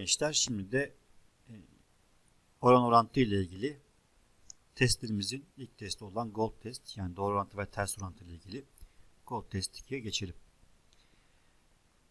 Gençler. Şimdi de e, oran orantı ile ilgili testlerimizin ilk testi olan gold test yani doğru orantı ve ters orantı ile ilgili gold test 2'ye geçelim.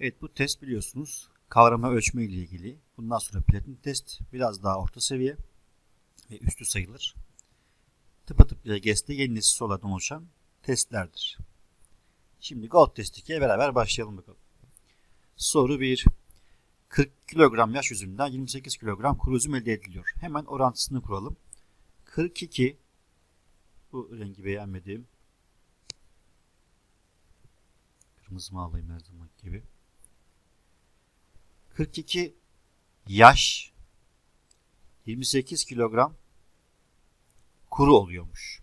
Evet bu test biliyorsunuz kavrama ölçme ile ilgili. Bundan sonra platin test biraz daha orta seviye ve üstü sayılır. Tıpatıp LGS'de yeni nesil sorulardan oluşan testlerdir. Şimdi gold test 2'ye beraber başlayalım bakalım. Soru 1. 40 kilogram yaş üzümünden 28 kilogram kuru üzüm elde ediliyor. Hemen orantısını kuralım. 42 bu rengi beğenmediğim kırmızı mı alayım her zaman gibi 42 yaş 28 kilogram kuru oluyormuş.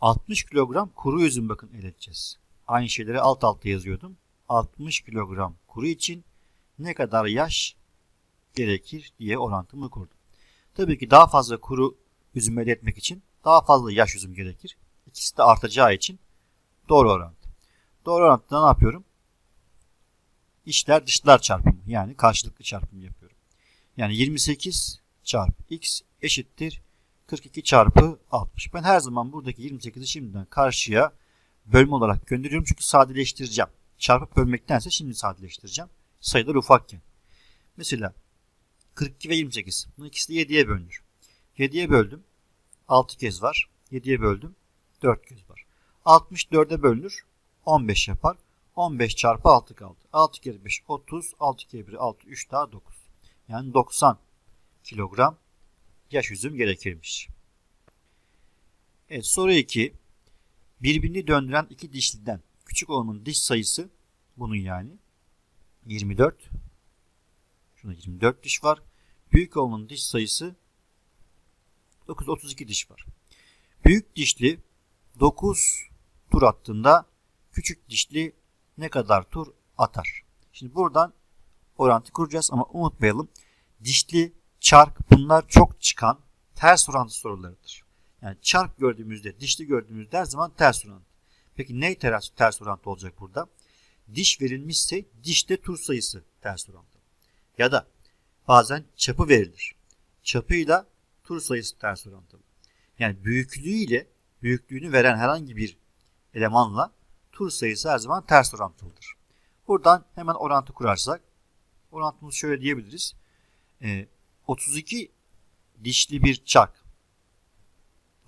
60 kilogram kuru üzüm bakın elde edeceğiz. Aynı şeyleri alt alta yazıyordum. 60 kilogram kuru için ne kadar yaş gerekir diye orantımı kurdum. Tabii ki daha fazla kuru üzüm elde etmek için daha fazla yaş üzüm gerekir. İkisi de artacağı için doğru orantı. Doğru orantıda ne yapıyorum? İşler dışlar çarpımı yani karşılıklı çarpım yapıyorum. Yani 28 çarpı x eşittir 42 çarpı 60. Ben her zaman buradaki 28'i şimdiden karşıya bölme olarak gönderiyorum çünkü sadeleştireceğim. Çarpıp bölmektense şimdi sadeleştireceğim sayılar ufakken. Mesela 42 ve 28. Bunun ikisi de 7'ye bölünür. 7'ye böldüm. 6 kez var. 7'ye böldüm. 4 kez var. 64'e bölünür. 15 yapar. 15 çarpı 6 kaldı. 6 kere 5 30. 6 kere 1 6. 3 daha 9. Yani 90 kilogram yaş üzüm gerekirmiş. Evet soru 2. Birbirini döndüren iki dişliden küçük olanın diş sayısı bunun yani 24. Şuna 24 diş var. Büyük olanın diş sayısı 9 32 diş var. Büyük dişli 9 tur attığında küçük dişli ne kadar tur atar? Şimdi buradan orantı kuracağız ama unutmayalım. Dişli, çark bunlar çok çıkan ters orantı sorularıdır. Yani çark gördüğümüzde, dişli gördüğümüzde her zaman ters orantı. Peki ne ters, ters orantı olacak burada? diş verilmişse dişte tur sayısı ters orantı. Ya da bazen çapı verilir. Çapıyla tur sayısı ters orantılı. Yani büyüklüğüyle büyüklüğünü veren herhangi bir elemanla tur sayısı her zaman ters orantılıdır. Buradan hemen orantı kurarsak orantımızı şöyle diyebiliriz. Ee, 32 dişli bir çark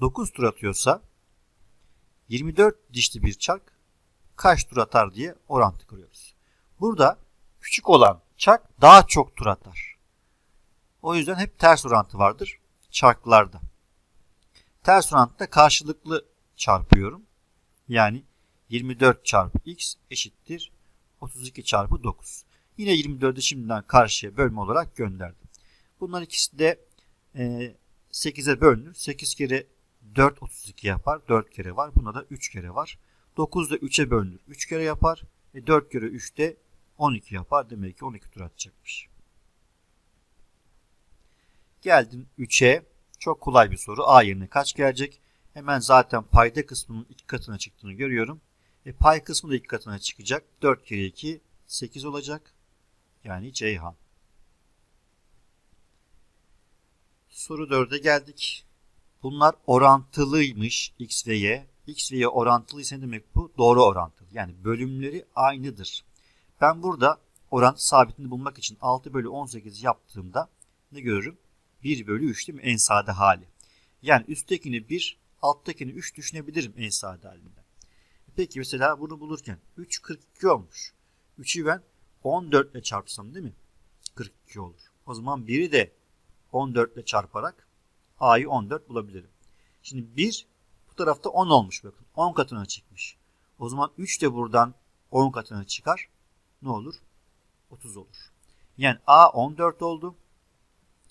9 tur atıyorsa 24 dişli bir çark kaç tur atar diye orantı kuruyoruz. Burada küçük olan çark daha çok tur atar. O yüzden hep ters orantı vardır çarklarda. Ters orantıda karşılıklı çarpıyorum. Yani 24 çarpı x eşittir 32 çarpı 9. Yine 24'ü şimdiden karşıya bölme olarak gönderdim. Bunlar ikisi de e, 8'e bölünür. 8 kere 4 32 yapar. 4 kere var. Buna da 3 kere var. 9 da 3'e bölünür. 3 kere yapar. E 4 kere 3 de 12 yapar. Demek ki 12 tur atacakmış. Geldim 3'e. Çok kolay bir soru. A yerine kaç gelecek? Hemen zaten payda kısmının iki katına çıktığını görüyorum. E pay kısmı da iki katına çıkacak. 4 kere 2 8 olacak. Yani Ceyhan. Soru 4'e geldik. Bunlar orantılıymış x ve y. x ve y orantılıysa demek bu? Doğru orantılı. Yani bölümleri aynıdır. Ben burada orantı sabitini bulmak için 6 bölü 18 yaptığımda ne görürüm? 1 bölü 3 değil mi? En sade hali. Yani üsttekini 1, alttakini 3 düşünebilirim en sade halinde. Peki mesela bunu bulurken 3 42 olmuş. 3'ü ben 14 ile çarpsam değil mi? 42 olur. O zaman 1'i de 14 ile çarparak A'yı 14 bulabilirim. Şimdi 1 bu tarafta 10 olmuş bakın. 10 katına çıkmış. O zaman 3 de buradan 10 katına çıkar. Ne olur? 30 olur. Yani A 14 oldu.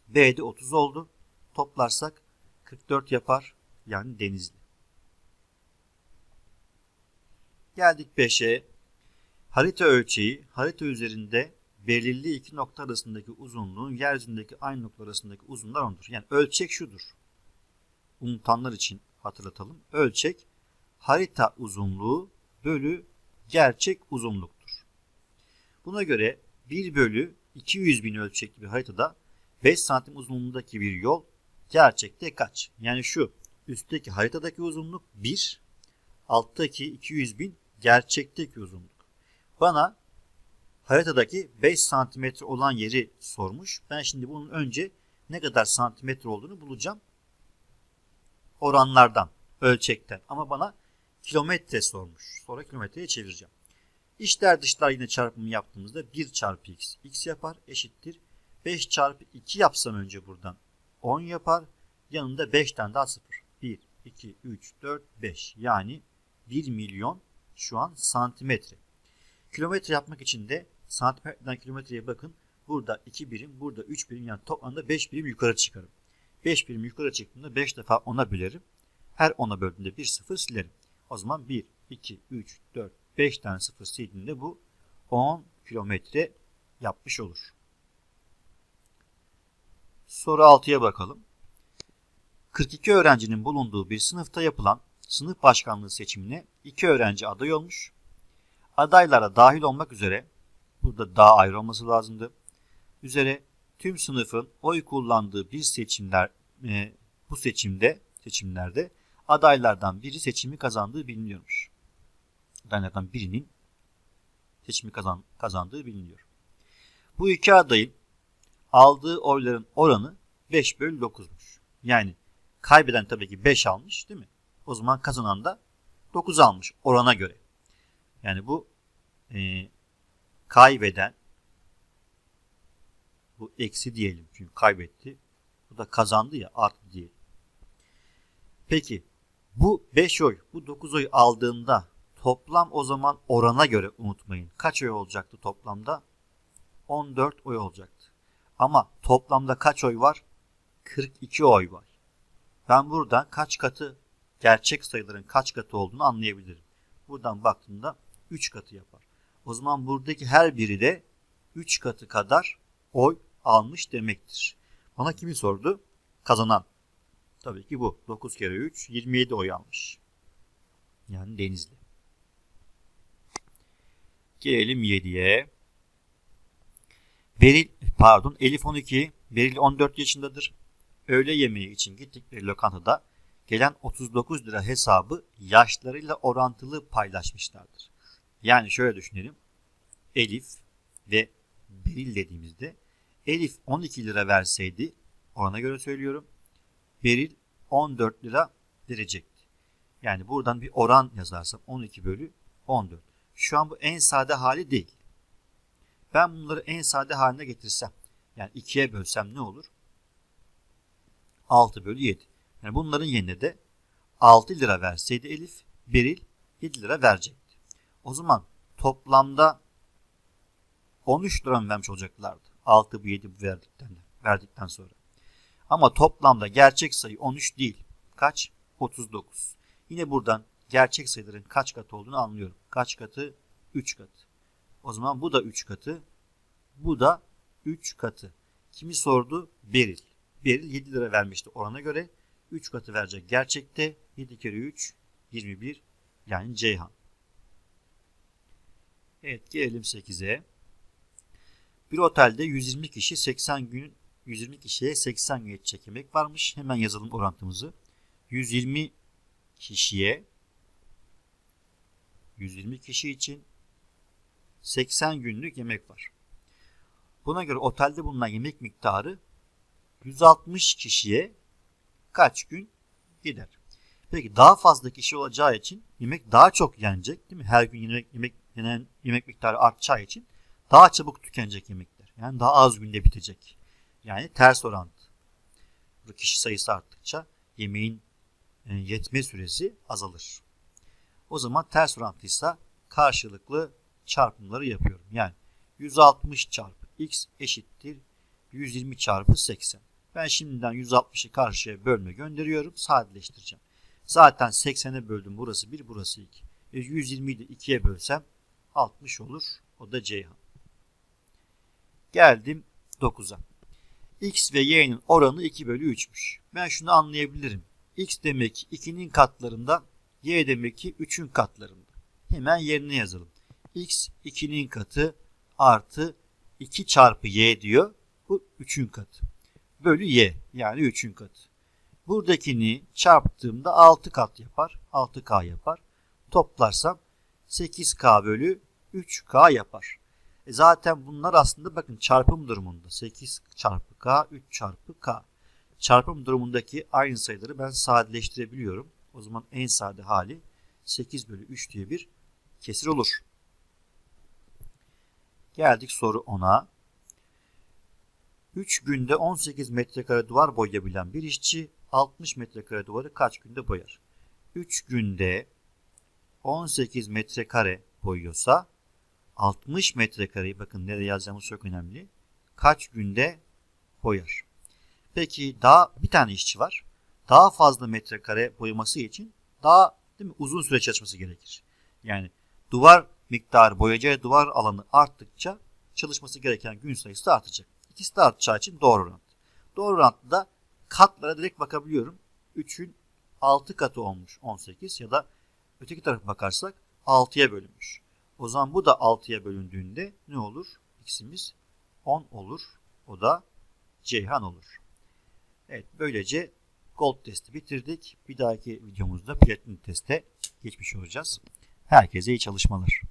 B de 30 oldu. Toplarsak 44 yapar. Yani denizli. Geldik 5'e. Harita ölçeği harita üzerinde belirli iki nokta arasındaki uzunluğun yeryüzündeki aynı nokta arasındaki uzunlar ondur. Yani ölçek şudur. Unutanlar için hatırlatalım. Ölçek harita uzunluğu bölü gerçek uzunluktur. Buna göre 1 bölü 200 bin ölçekli bir haritada 5 santim uzunluğundaki bir yol gerçekte kaç? Yani şu üstteki haritadaki uzunluk 1, alttaki 200 bin gerçekteki uzunluk. Bana haritadaki 5 santimetre olan yeri sormuş. Ben şimdi bunun önce ne kadar santimetre olduğunu bulacağım. Oranlardan, ölçekten. Ama bana kilometre sormuş. Sonra kilometreye çevireceğim. İçler dışlar yine çarpımı yaptığımızda 1 çarpı x, x yapar eşittir. 5 çarpı 2 yapsam önce buradan 10 yapar. Yanında 5 tane daha 0. 1, 2, 3, 4, 5. Yani 1 milyon şu an santimetre. Kilometre yapmak için de santimetreden kilometreye bakın. Burada 2 birim, burada 3 birim yani toplamda 5 birim yukarı çıkarım. 5 birim yukarı çıktığımda 5 defa 10'a bölerim. Her 10'a böldüğümde bir sıfır silerim. O zaman 1, 2, 3, 4, 5 tane sıfır sildiğinde bu 10 kilometre yapmış olur. Soru 6'ya bakalım. 42 öğrencinin bulunduğu bir sınıfta yapılan sınıf başkanlığı seçimine 2 öğrenci aday olmuş. Adaylara dahil olmak üzere burada daha ayrı olması lazımdı. Üzere tüm sınıfın oy kullandığı bir seçimler e, bu seçimde seçimlerde adaylardan biri seçimi kazandığı biliniyormuş. Adaylardan birinin seçimi kazan, kazandığı biliniyor. Bu iki adayın aldığı oyların oranı 5 bölü 9'muş. Yani kaybeden tabii ki 5 almış değil mi? O zaman kazanan da 9 almış orana göre. Yani bu e, kaybeden bu eksi diyelim çünkü kaybetti. Bu da kazandı ya artı diyelim. Peki bu 5 oy bu 9 oy aldığında toplam o zaman orana göre unutmayın. Kaç oy olacaktı toplamda? 14 oy olacaktı. Ama toplamda kaç oy var? 42 oy var. Ben burada kaç katı gerçek sayıların kaç katı olduğunu anlayabilirim. Buradan baktığımda 3 katı yapar. O zaman buradaki her biri de 3 katı kadar oy almış demektir. Bana kimi sordu? Kazanan. Tabii ki bu. 9 kere 3 27 oy almış. Yani Denizli. Gelelim 7'ye. Beril, pardon Elif 12, Beril 14 yaşındadır. Öğle yemeği için gittikleri lokantada gelen 39 lira hesabı yaşlarıyla orantılı paylaşmışlardır. Yani şöyle düşünelim. Elif ve Beril dediğimizde Elif 12 lira verseydi orana göre söylüyorum. Beril 14 lira verecekti. Yani buradan bir oran yazarsam 12 bölü 14. Şu an bu en sade hali değil. Ben bunları en sade haline getirsem yani 2'ye bölsem ne olur? 6 bölü 7. Yani bunların yerine de 6 lira verseydi Elif, Beril 7 lira verecekti. O zaman toplamda 13 lira mı vermiş olacaklardı? 6 bu 7 bu verdikten, verdikten sonra. Ama toplamda gerçek sayı 13 değil. Kaç? 39. Yine buradan gerçek sayıların kaç katı olduğunu anlıyorum. Kaç katı? 3 katı. O zaman bu da 3 katı. Bu da 3 katı. Kimi sordu? Beril. Beril 7 lira vermişti orana göre. 3 katı verecek. Gerçekte 7 kere 3 21 yani Ceyhan. Evet gelelim 8'e. Bir otelde 120 kişi 80 gün 120 kişiye 80 gün yetecek yemek varmış. Hemen yazalım orantımızı. 120 kişiye 120 kişi için 80 günlük yemek var. Buna göre otelde bulunan yemek miktarı 160 kişiye kaç gün gider? Peki daha fazla kişi olacağı için yemek daha çok yenecek değil mi? Her gün yemek, yemek yenen yemek miktarı artacağı için daha çabuk tükenecek yemekler. Yani daha az günde bitecek. Yani ters orantı. Kişi sayısı arttıkça yemeğin e, yetme süresi azalır. O zaman ters orantıysa karşılıklı çarpımları yapıyorum. Yani 160 çarpı x eşittir 120 çarpı 80. Ben şimdiden 160'ı karşıya bölme gönderiyorum. Sadeleştireceğim. Zaten 80'e böldüm. Burası 1, burası 2. E 120'yi de 2'ye bölsem 60 olur. O da Ceyhan. Geldim 9'a. X ve Y'nin oranı 2 bölü 3'müş. Ben şunu anlayabilirim. X demek ki 2'nin katlarında, Y demek ki 3'ün katlarında. Hemen yerine yazalım. X 2'nin katı artı 2 çarpı y diyor. Bu 3'ün katı. Bölü y yani 3'ün katı. Buradakini çarptığımda 6 kat yapar. 6k yapar. Toplarsam 8k bölü 3k yapar. E zaten bunlar aslında bakın çarpım durumunda. 8 çarpı k, 3 çarpı k. Çarpım durumundaki aynı sayıları ben sadeleştirebiliyorum. O zaman en sade hali 8 bölü 3 diye bir kesir olur. Geldik soru 10'a. 3 günde 18 metrekare duvar boyayabilen bir işçi 60 metrekare duvarı kaç günde boyar? 3 günde 18 metrekare boyuyorsa 60 metrekareyi bakın nereye yazacağımız çok önemli. Kaç günde boyar? Peki daha bir tane işçi var. Daha fazla metrekare boyaması için daha değil mi, uzun süre çalışması gerekir. Yani duvar miktarı boyayacağı duvar alanı arttıkça çalışması gereken gün sayısı da artacak. İkisi de artacağı için doğru orantı. Doğru orantıda katlara direkt bakabiliyorum. 3'ün 6 katı olmuş 18 ya da öteki tarafa bakarsak 6'ya bölünmüş. O zaman bu da 6'ya bölündüğünde ne olur? X'imiz 10 olur. O da Ceyhan olur. Evet böylece Gold testi bitirdik. Bir dahaki videomuzda Platinum teste geçmiş olacağız. Herkese iyi çalışmalar.